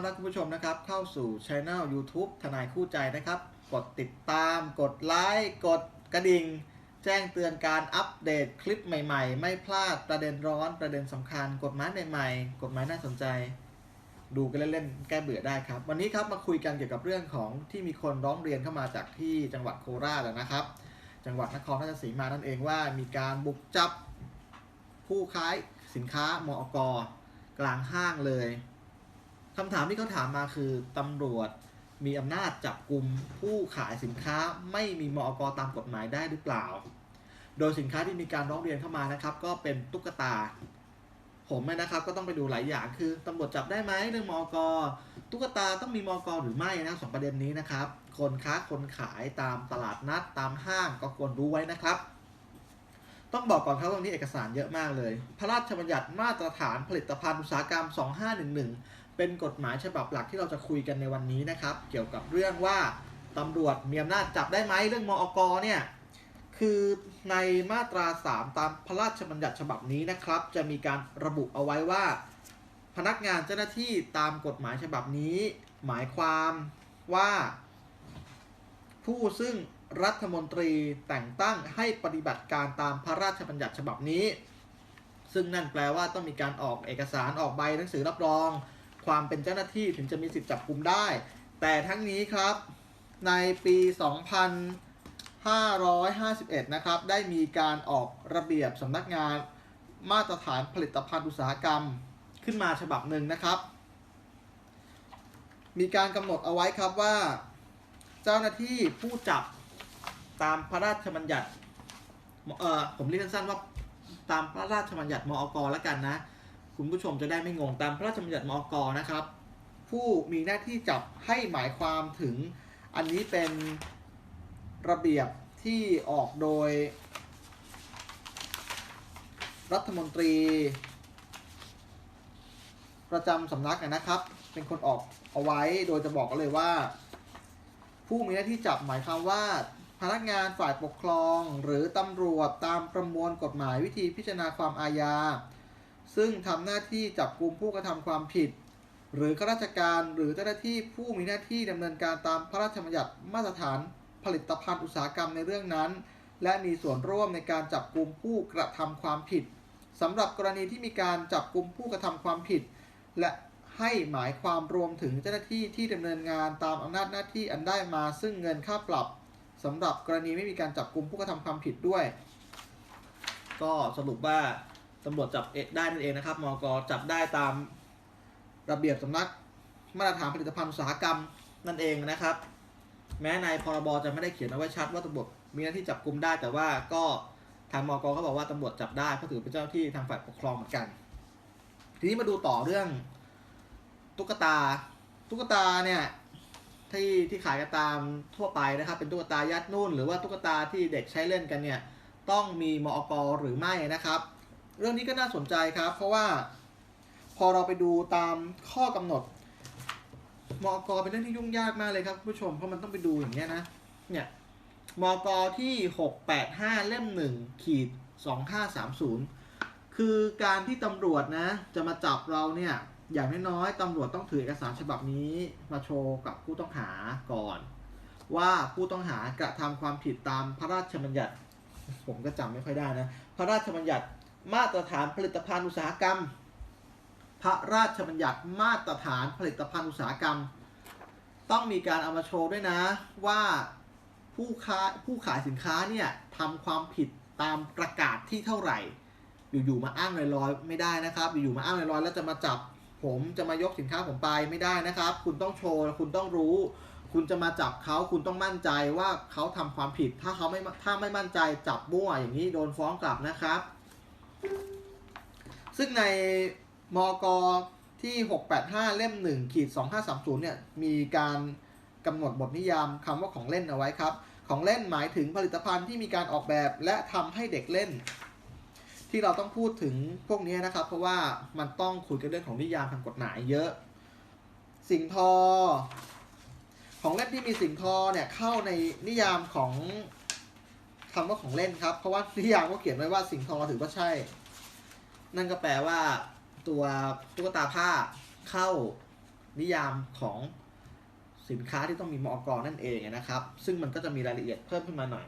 อนรับคุณผู้ชมนะครับ เข้าสู่ช anel YouTube ทนายคู่ใจนะครับ กดติดตาม กดไลค์กดกระดิ่ง แจ้งเตือนการอัปเดตคลิปใหม่ๆ ไม่พลาดประเด็นร้อนประเด็นสำคัญ กฎหมายใหม่ๆกฎหมายน่าสนใจ ดูกันเล่นๆแก้เบื่อได้ครับ วันนี้ครับมาคุยกันเกี่ยวกับเรื่องของที่มีคนร้องเรียนเข้ามาจากที่จังหวัดโคราชนะครับ จังหวัดนครราชสีมานั่นเองว่ามีการบุกจับผู้ขายสินค้ามอกกลางห้างเลย คำถามที่เขาถามมาคือตำรวจมีอำนาจจับกลุ่มผู้ขายสินค้าไม่มีมอกตามกฎหมายได้หรือเปล่า โดยสินค้าที่มีการร้องเรียนเข้ามานะครับ ก็เป็นตุ๊กตา ผมนะครับก็ต้องไปดูหลายอย่างคือตำรวจจับได้ไหมเรื่องมอกตุ๊กตาต้องมีมอกหรือไม่นะสองประเด็นนี้นะครับ คนค้าคนขายตามตลาดนัดตามห้างก็ควรรู้ไว้นะครับ ต้องบอกก่อนครับว่าวันนี้เอกสารเยอะมากเลย พระราชบัญญัติมาตรฐานผลิตภัณฑ์อุตสาหกรรม 2511 เป็นกฎหมายฉบับหลักที่เราจะคุยกันในวันนี้นะครับ เกี่ยวกับเรื่องว่าตำรวจมีอำนาจจับได้ไหมเรื่องมอกเนี่ยคือในมาตรา 3 ตามพระราชบัญญัติฉบับนี้นะครับ จะมีการระบุเอาไว้ว่า พนักงานเจ้าหน้าที่ตามกฎหมายฉบับนี้ หมายความว่า ผู้ซึ่งรัฐมนตรีแต่งตั้งให้ปฏิบัติการตามพระราชบัญญัติฉบับนี้ ซึ่งนั่นแปลว่าต้องมีการออกเอกสารออกใบหนังสือรับรอง ความเป็นเจ้าหน้าที่ถึงจะมีสิทธิจับกุมได้ แต่ทั้งนี้ครับในปี 2551 นะครับ ได้มีการออกระเบียบสำนักงานมาตรฐานผลิตภัณฑ์อุตสาหกรรมขึ้นมาฉบับหนึ่งนะครับ มีการกำหนดเอาไว้ครับว่า เจ้าหน้าที่ผู้จับตามพระราชบัญญัติเอ่อผมเรียกสั้นๆว่าตามพระราชบัญญัติมอกแล้วกันนะ คุณผู้ชมจะได้ไม่งงตามพระราชบัญญัติมอกนะครับ ผู้มีหน้าที่จับให้หมายความถึงอันนี้เป็นระเบียบที่ออกโดย รัฐมนตรี ประจำสำนักนะครับ เป็นคนออกเอาไว้โดยจะบอกกันเลยว่า ผู้มีหน้าที่จับหมายความว่าพนักงานฝ่ายปกครองหรือตำรวจตามประมวลกฎหมายวิธีพิจารณาความอาญา ซึ่งทำหน้าที่จับกลุ่มผู้กระทำความผิด หรือข้าราชการหรือเจ้าหน้าที่ผู้มีหน้าที่ดำเนินการตามพระราชบัญญัติมาตรฐานผลิตภัณฑ์อุตสาหกรรมในเรื่องนั้น และมีส่วนร่วมในการจับกลุ่มผู้กระทำความผิดสำหรับกรณีที่มีการจับกลุ่มผู้กระทำความผิด และให้หมายความรวมถึงเจ้าหน้าที่ที่ดำเนินงานตามอำนาจหน้าที่อันได้มาซึ่งเงินค่าปรับสำหรับกรณีไม่มีการจับกลุ่มผู้กระทำความผิดด้วย ก็สรุปว่า ตำรวจจับเอได้นั่นเองนะครับมกจับได้ตามระเบียบสำนักมาตรฐานผลิตภัณฑ์อุตสาหกรรมนั่นเองนะครับ แม้ในพรบจะไม่ได้เขียนเอาไว้ชัดว่าตำรวจมีหน้าที่จับกลุ่มได้แต่ว่าก็ทางมกก็บอกว่าตำรวจจับได้เพราะถือเป็นเจ้าหน้าที่ทางฝ่ายปกครองเหมือนกัน ทีนี้มาดูต่อเรื่องตุ๊กตาตุ๊กตาเนี่ยที่ที่ขายกันตามทั่วไปนะครับ เป็นตุ๊กตายัดนุ่น หรือว่าตุ๊กตาที่เด็กใช้เล่นกันเนี่ยต้องมีมอกหรือไม่นะครับ เรื่องนี้ก็น่าสนใจครับ เพราะว่าพอเราไปดูตามข้อกำหนดมอกเป็นเรื่องที่ยุ่งยากมากเลยครับผู้ชมเพราะมันต้องไปดูอย่างเงี้ยนะเนี่ยมอกที่ 685 เล่ม 1 ขีด 2530 คือการที่ตำรวจนะ จะมาจับเราเนี่ย อย่างน้อยๆตำรวจต้องถือเอกสารฉบับนี้ มาโชว์กับผู้ต้องหาก่อน ว่าผู้ต้องหากระทำความผิดตามพระราชบัญญัติ ผมก็จำไม่ค่อยได้นะ พระราชบัญญัติ มาตรฐานผลิตภัณฑ์อุตสาหกรรม พระราชบัญญัติมาตรฐานผลิตภัณฑ์อุตสาหกรรม ต้องมีการเอามาโชว์ด้วยนะว่าผู้ค้าผู้ขายสินค้าเนี่ยทำความผิดตามประกาศที่เท่าไหร่ อยู่ๆมาอ้างลอยๆไม่ได้นะครับ อยู่ๆมาอ้างลอยๆแล้วจะมาจับผมจะมายกสินค้าผมไปไม่ได้นะครับ คุณต้องโชว์คุณต้องรู้ คุณจะมาจับเขาคุณต้องมั่นใจว่าเขาทำความผิดถ้าเขาไม่ถ้าไม่มั่นใจจับมั่วอย่างนี้โดนฟ้องกลับนะครับ ซึ่งในมกที่ 685 เล่ม1ขีด2530 เนี่ย มีการกำหนดบทนิยามคำว่าของเล่นเอาไว้ครับ ของเล่นหมายถึงผลิตภัณฑ์ที่มีการออกแบบและทำให้เด็กเล่น ที่เราต้องพูดถึงพวกนี้นะครับ เพราะว่ามันต้องคุยกันเรื่องของนิยามทางกฎหมายเยอะ สิ่งทอ ของเล่นที่มีสิ่งทอเนี่ยเข้าในนิยามของ คำว่าของเล่นครับ เพราะว่านิยามก็เขียนไว้ว่าสิ่งทอถือว่าใช่ นั่นก็แปลว่า ตัวตุ๊กตาผ้าเข้านิยามของสินค้าที่ต้องมีมอกรนั่นเองนะครับ ซึ่งมันก็จะมีรายละเอียดเพิ่มขึ้นมาหน่อย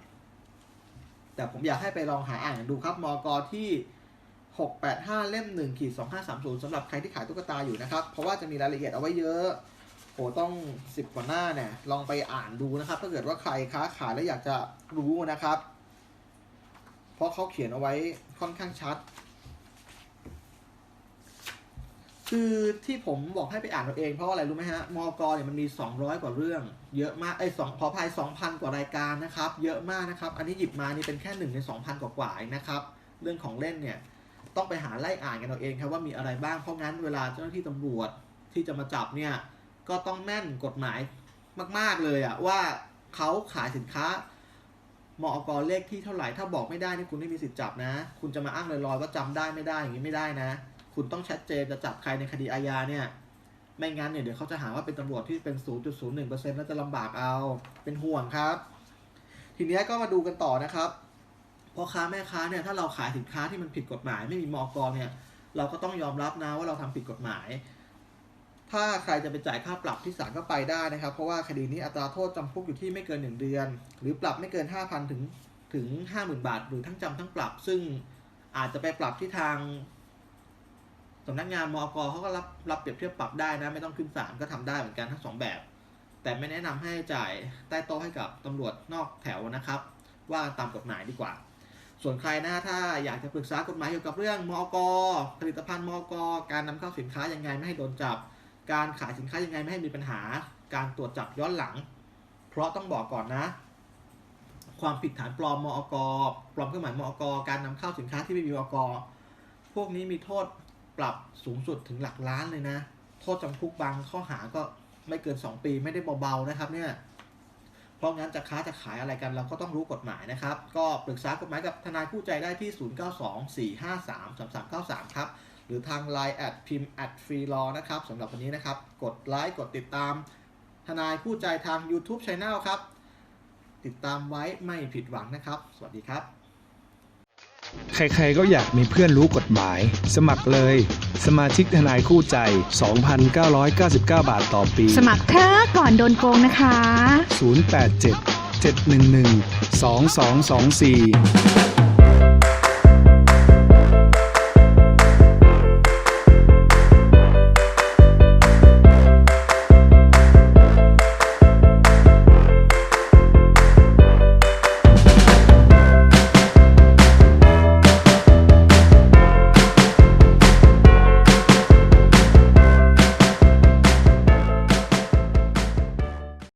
แต่ผมอยากให้ไปลองหาอ่านกันดูครับมอกรที่ 685 เล่ม1ขีด2530สำหรับใครที่ขายตุ๊กตาอยู่นะครับ เพราะว่าจะมีรายละเอียดเอาไว้เยอะโหต้อง 10 กว่าหน้าเนี่ย ลองไปอ่านดูนะครับ ถ้าเกิดว่าใครค้าขายแล้วอยากจะรู้นะครับ เพราะเขาเขียนเอาไว้ค่อนข้างชัด คือที่ผมบอกให้ไปอ่านเอาเองเพราะอะไรรู้ไหมฮะมอกเนี่ยมันมี 200 กว่าเรื่อง เยอะมากไอ้สองขอภัย2,000 กว่ารายการนะครับ เยอะมากนะครับ อันนี้หยิบมานี่เป็นแค่หนึ่งใน 2,000 กว่ากว่านะครับ เรื่องของเล่นเนี่ยต้องไปหาไล่อ่านกันเอาเองครับว่ามีอะไรบ้างเพราะงั้นเวลาเจ้าหน้าที่ตำรวจที่จะมาจับเนี่ยก็ต้องแม่นกฎหมายมาก ๆเลยอะว่าเขาขายสินค้า มอกเลขที่เท่าไหร่ถ้าบอกไม่ได้นี่คุณไม่มีสิทธิ์จับนะ คุณจะมาอ้างลอยๆว่าจำได้ไม่ได้อย่างนี้ไม่ได้นะ คุณต้องชัดเจนจะจับใครในคดีอาญาเนี่ย ไม่งั้นเนี่ยเดี๋ยวเขาจะหาว่าเป็นตำรวจที่เป็น 0.01%แล้วจะลำบากเอา เป็นห่วงครับ ทีนี้ก็มาดูกันต่อนะครับพ่อค้าแม่ค้าเนี่ยถ้าเราขายสินค้าที่มันผิดกฎหมาย ไม่มีมอกเนี่ยเราก็ต้องยอมรับนะว่าเราทำผิดกฎหมาย ถ้าใครจะไปจ่ายค่าปรับที่ศาลก็ไปได้นะครับ เพราะว่าคดีนี้อัตราโทษจำคุกอยู่ที่ไม่เกิน 1 เดือน หรือปรับไม่เกิน 5,000 ถึงถึง 50,000 บาท หรือทั้งจำทั้งปรับ ซึ่งอาจจะไปปรับที่ทางสำนักงานมอกเขาก็รับรับเปรียบเทียบปรับได้นะ ไม่ต้องขึ้นศาลก็ทำได้เหมือนกันทั้งสองแบบ แต่ไม่แนะนำให้จ่ายใต้โต๊ะให้กับตำรวจนอกแถวนะครับ ว่าตามกฎหมายดีกว่า ส่วนใครนะถ้าอยากจะปรึกษากฎหมายเกี่ยวกับเรื่องมอกผลิตภัณฑ์มอกการนำเข้าสินค้ายังไงไม่ให้โดนจับ การขายสินค้ายังไงไม่ให้มีปัญหา การตรวจจับย้อนหลัง เพราะต้องบอกก่อนนะ ความผิดฐานปลอมมอกปลอมเครื่องหมายมอกการนำเข้าสินค้าที่ไม่มีมอกพวกนี้มีโทษปรับสูงสุดถึงหลักล้านเลยนะ โทษจำคุกบางข้อหาก็ไม่เกิน 2 ปีไม่ได้เบาๆนะครับเนี่ยเพราะงั้นจะค้าจะขายอะไรกันเราก็ต้องรู้กฎหมายนะครับ ก็ปรึกษากฎหมายกับทนายคู่ใจได้ที่ 0924533393 ครับ รือทาง Line แอดพิมพ์แอดฟรีรอนะครับสำหรับวันนี้นะครับ กดไลค์กดติดตาม ทนายคู่ใจทาง YouTube Channel ครับ ติดตามไว้ไม่ผิดหวังนะครับ สวัสดีครับ ใครๆก็อยากมีเพื่อนรู้กฎหมาย สมัครเลย สมาชิกทนายคู่ใจ 2,999 บาทต่อปี สมัครเถอะก่อนโดนโกงนะคะ 087 711 2224